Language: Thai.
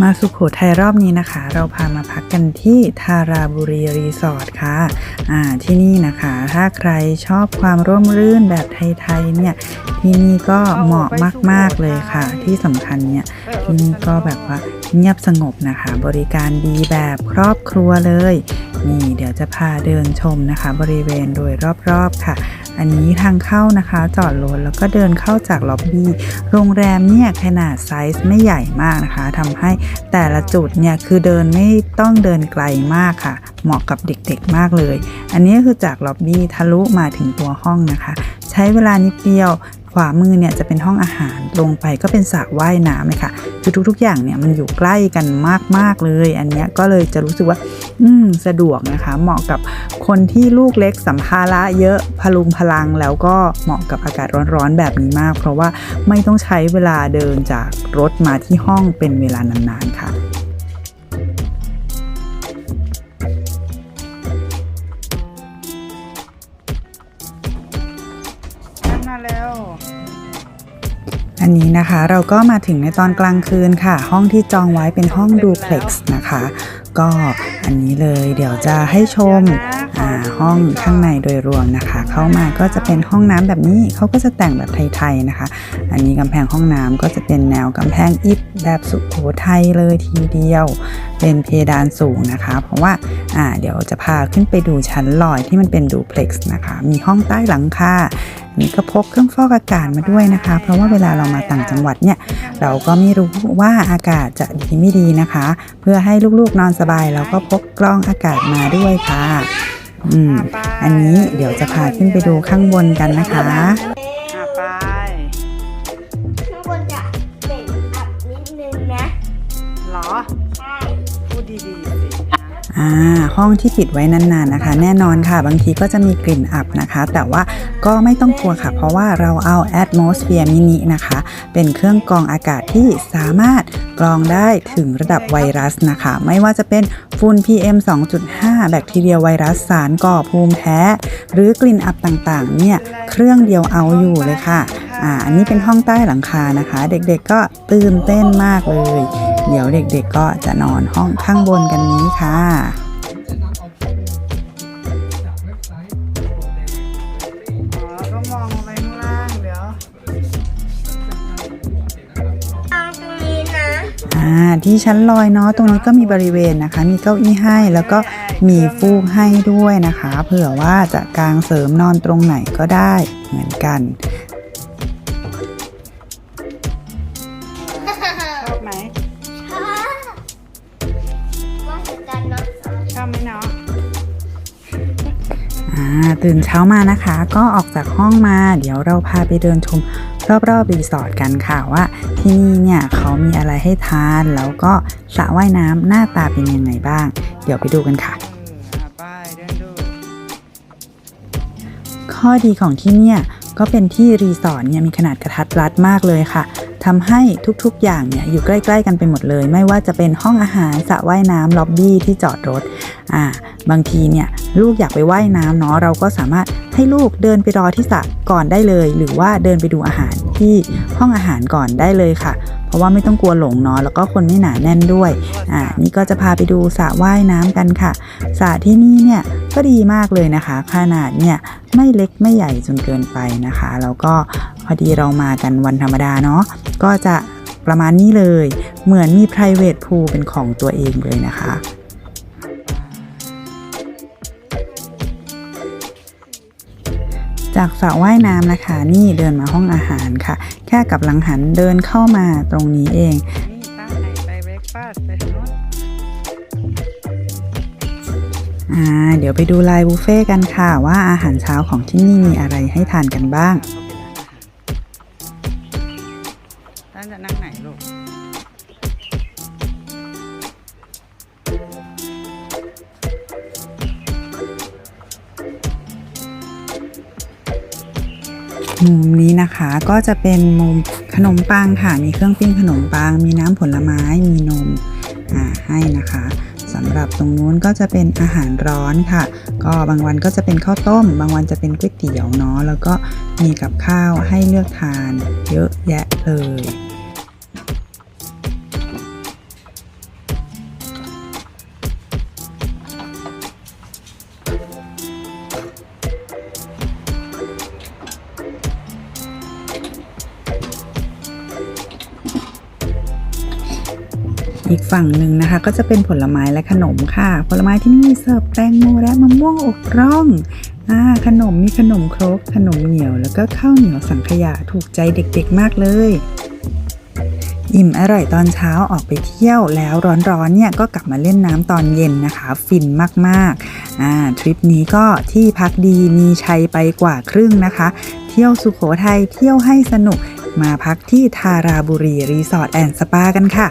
มาสุขโขทัยรอบนี้นะคะ เราพามาพักกันที่ทาราบุรีรีสอร์ทค่ะอ่าที่นี่นะคะ ถ้าใครชอบความร่มรื่นแบบไทยๆเนี่ยที่นี่ก็เหมาะมาก ๆ เลยค่ะ ที่สำคัญเนี่ยที่นี่ก็แบบว่าเงียบสงบนะคะ บริการดีแบบครอบครัวเลย นี่เดี๋ยวจะพาเดินชมนะคะ บริเวณโดยรอบ ๆ ค่ะ อันนี้ทางเข้านะคะจอดรถแล้วก็เดินเข้าจากล็อบบี้โรงแรมเนี่ยขนาดไซส์ไม่ใหญ่มากนะคะทำให้แต่ละจุดเนี่ยคือเดินไม่ต้องเดินไกลมากค่ะ เหมาะกับเด็กๆมากเลย อันนี้คือจากล็อบบี้ทะลุมาถึงตัวห้องนะคะ ใช้เวลานิดเดียว ขวามือเนี่ยจะเป็นห้องอาหารลงไปก็เป็นสระว่ายน้ำเลยค่ะคือทุก ๆ อย่างเนี่ยมันอยู่ใกล้กันมากๆเลย อันนี้ก็เลยจะรู้สึกว่า อืมสะดวกนะคะ เหมาะกับคนที่ลูกเล็กสัมภาระเยอะพลุงพลังแล้วก็เหมาะกับอากาศร้อนๆแบบนี้มาก เพราะว่าไม่ต้องใช้เวลาเดินจากรถมาที่ห้องเป็นเวลานานๆค่ะ มาแล้ว อันนี้นะคะเราก็มาถึงในตอนกลางคืนค่ะ ห้องที่จองไว้เป็นห้องดูเพล็กซ์นะคะ ก็อันนี้เลยเดี๋ยวจะให้ชมอ่า ห้องข้างในโดยรวมนะคะ เข้ามาก็จะเป็นห้องน้ำแบบนี้เขาก็จะแต่งแบบไทยๆนะคะ อันนี้กำแพงห้องน้ำก็จะเป็นแนวกำแพงอิฐแบบสุโขทัยเลยทีเดียว เป็นเพดานสูงนะคะ เพราะว่าอ่าเดี๋ยวจะพาขึ้นไปดูชั้นลอยที่มันเป็นดูเพล็กซ์นะคะ มีห้องใต้หลังคานี่ก็พกเครื่องฟอกอากาศมาด้วยนะคะ เพราะว่าเวลาเรามาต่างจังหวัดเนี่ย เราก็ไม่รู้ว่าอากาศจะดีไม่ดีนะคะ เพื่อให้ลูกๆนอนสบายเราก็พกกล้องอากาศมาด้วยค่ะ อืม อันนี้เดี๋ยวจะพาขึ้นไปดูข้างบนกันนะคะ อะไป ข้างบนจะเป็นอับนิดนึงนะ เหรอ ใช่ พูดดีๆสินะ อ่าห้องที่ปิดไว้นานๆนะคะ แน่นอนค่ะ บางทีก็จะมีกลิ่นอับนะคะ แต่ว่าก็ไม่ต้องกลัวค่ะ เพราะว่าเราเอา Atmosphere Mini นะคะ เป็นเครื่องกรองอากาศที่สามารถกรองได้ถึงระดับไวรัสนะคะ ไม่ว่าจะเป็นฝุ่น PM 2.5 แบคทีเรียไวรัสสารก่อภูมิแพ้ หรือกลิ่นอับต่างๆ เนี่ย เครื่องเดียวเอาอยู่เลยค่ะอ่าอันนี้เป็นห้องใต้หลังคานะคะ เด็กๆก็ตื่นเต้นมากเลย เดี๋ยวเด็กๆก็จะนอนห้องข้างบนกันนี้ค่ะอ๋อก็มองลงไปข้างล่างเดี๋ยวตางตรงนี้นะอ่าที่ชั้นลอยเนาะตรงนี้ก็มีบริเวณนะคะ มีเก้าอี้ให้แล้วก็มีฟูกให้ด้วยนะคะ เผื่อว่าจะกางเสริมนอนตรงไหนก็ได้เหมือนกัน ตื่นเช้ามานะคะ ก็ออกจากห้องมา เดี๋ยวเราพาไปเดินชมรอบๆรีสอร์ทกันค่ะว่าที่นี่เนี่ยเขามีอะไรให้ทาน แล้วก็สระว่ายน้ำหน้าตาเป็นยังไงบ้าง เดี๋ยวไปดูกันค่ะ ข้อดีของที่เนี่ยก็เป็นที่รีสอร์ทเนี่ยมีขนาดกระทัดรัดมากเลยค่ะ ทำให้ทุกๆ อย่างเนี่ยอยู่ใกล้ ๆ กันไปหมดเลย ไม่ว่าจะเป็นห้องอาหารสระว่ายน้ำล็อบบี้ที่จอดรถอ่าบางทีเนี่ยลูกอยากไปว่ายน้ำเนาะเราก็สามารถให้ลูกเดินไปรอที่สระก่อนได้เลย หรือว่าเดินไปดูอาหารที่ห้องอาหารก่อนได้เลยค่ะ เพราะว่าไม่ต้องกลัวหลงเนาะแล้วก็คนไม่หนาแน่นด้วยอ่านี่ก็จะพาไปดูสระว่ายน้ำกันค่ะสระที่นี่เนี่ยก็ดีมากเลยนะคะ ขนาดเนี่ยไม่เล็กไม่ใหญ่จนเกินไปนะคะ แล้วก็พอดีเรามากันวันธรรมดาเนาะก็จะประมาณนี้เลย เหมือนมี private pool เป็นของตัวเองเลยนะคะ จากสระว่ายน้ำนะคะนี่เดินมาห้องอาหารค่ะ แค่กับหลังหันเดินเข้ามาตรงนี้เองเบรกฟาสต์ไปทางโน้นอ่าเดี๋ยวไปดูไลน์บุฟเฟ่กันค่ะ ว่าอาหารเช้าของที่นี่มีอะไรให้ทานกันบ้าง มุมนี้นะคะก็จะเป็นมุมขนมปังค่ะ มีเครื่องปิ้งขนมปัง มีน้ำผลไม้ มีนมอ่าให้นะคะสำหรับตรงนู้นก็จะเป็นอาหารร้อนค่ะ ก็บางวันก็จะเป็นข้าวต้ม บางวันจะเป็นก๋วยเตี๋ยวเนาะแล้วก็มีกับข้าวให้เลือกทานเยอะแยะเลย อีกฝั่งหนึ่งนะคะ ก็จะเป็นผลไม้และขนมค่ะ ผลไม้ที่นี่เสิร์ฟแตงโมและมะม่วงอกร่องอ่าขนมมีขนมครก ขนมเหนียวแล้วก็ข้าวเหนียวสังขยาถูกใจเด็กๆมากเลยอิ่มอร่อยตอนเช้าออกไปเที่ยวแล้วร้อนๆเนี่ยก็กลับมาเล่นน้ำตอนเย็นนะคะ ฟินมากๆอ่าทริปนี้ก็ที่พักดีมีชัยไปกว่าครึ่งนะคะ เที่ยวสุขโขทัยเที่ยวให้สนุกมาพักที่ทาราบุรีรีสอร์ทแอนด์สปากันค่ะ